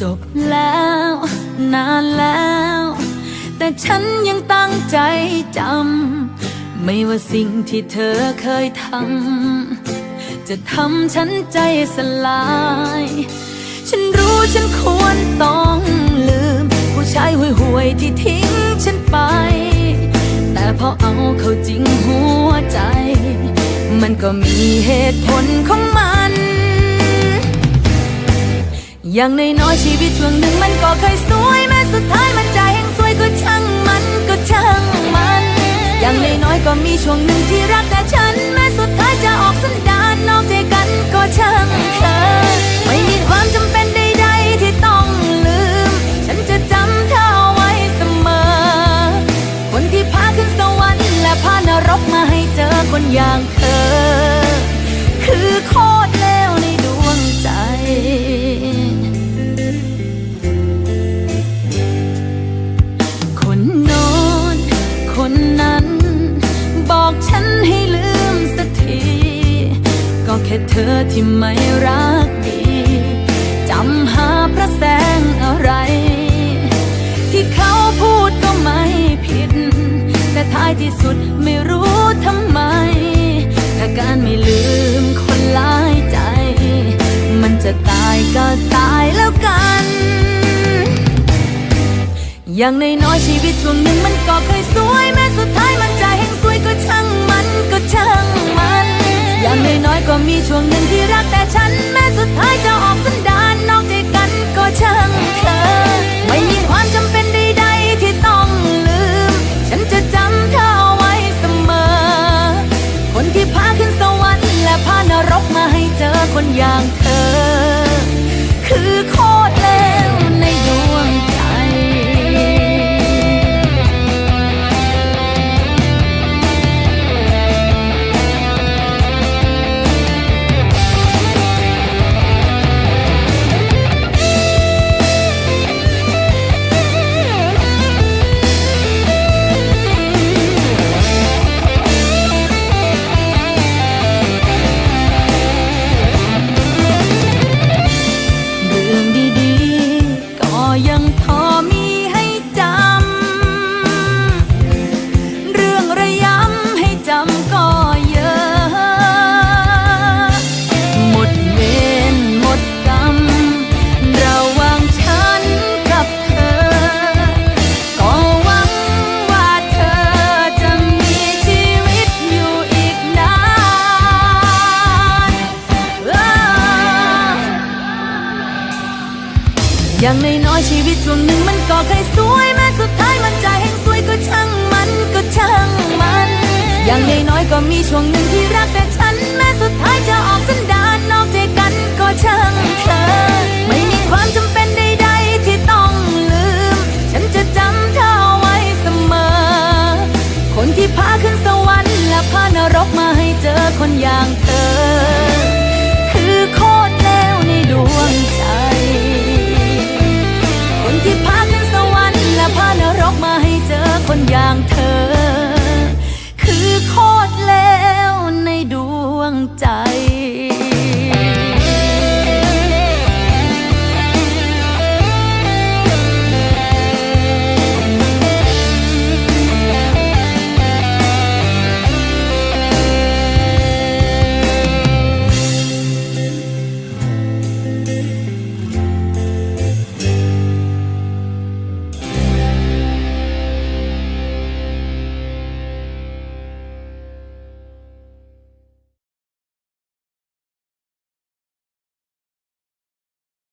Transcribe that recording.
จบแล้ว นานแล้ว แต่ฉันยังตั้งใจจำ ไม่ว่าสิ่งที่เธอเคยทำ จะทำฉันใจสลาย ฉันรู้ฉันควรต้องลืม ผู้ชายห่วยๆที่ทิ้งฉันไป แต่พอเอาเข้าจริงหัวใจ มันก็มีเหตุผลของมัน อย่างนน้อยๆชีวิตช่วงหนึ่งมันก็เคยสวยแม้สุดท้ายมันใจแห่งสวยก็ช่างมันก็ช่างมัน อย่างนน้อยๆก็มีช่วงหนึ่งที่รักแต่ฉัน แม้สุดท้ายจะออกสันดานนอกใจกันก็ช่างเธอ ไม่มีความจำเป็นใดๆที่ต้องลืม ฉันจะจำเธอไว้เสมอ คนที่พาขึ้นสวรรค์และพานรกมาให้เจอคนอย่างเธอ คือคต ค่เธอที่ไม่รักดีจำหาพระแสงอะไร ที่เขาพูดก็ไม่ผิด แต่ท้ายที่สุดไม่รู้ทำไม ถ้าการไม่ลืมคนหลายใจ มันจะตายก็ตายแล้วกัน อย่างในน้อยชีวิตช่วงหนึ่งมันก็เคยสวยแม้สุดท้าย ช่วงหนึ่งที่รักแต่ฉัน แม้สุดท้ายจะออกสันดานนอกใจกันก็ช่างเธอ ไม่มีความจำเป็นใดๆที่ต้องลืม ฉันจะจำเธอเอาไว้เสมอ คนที่พาขึ้นสวรรค์และพานรกมาให้เจอคนอย่างเธอคือ อย่างน้อยชีวิตช่วงหนึ่งมันก็เคยสวยแม้สุดท้ายมันจะแห่งสวยก็ช่างมันก็ช่างมัน อย่างน้อยก็มีช่วงหนึ่งที่รักแต่ฉันแม้สุดท้ายจะออกสันดานนอกใจกันก็ช่างเธอ ไม่มีความจำเป็นใดๆที่ต้องลืม ฉันจะจำเธอไว้เสมอ คนที่พาขึ้นสวรรค์และพานรกมาให้เจอคนอย่างเธอ คือโคตรแล้วในดวงใจ done.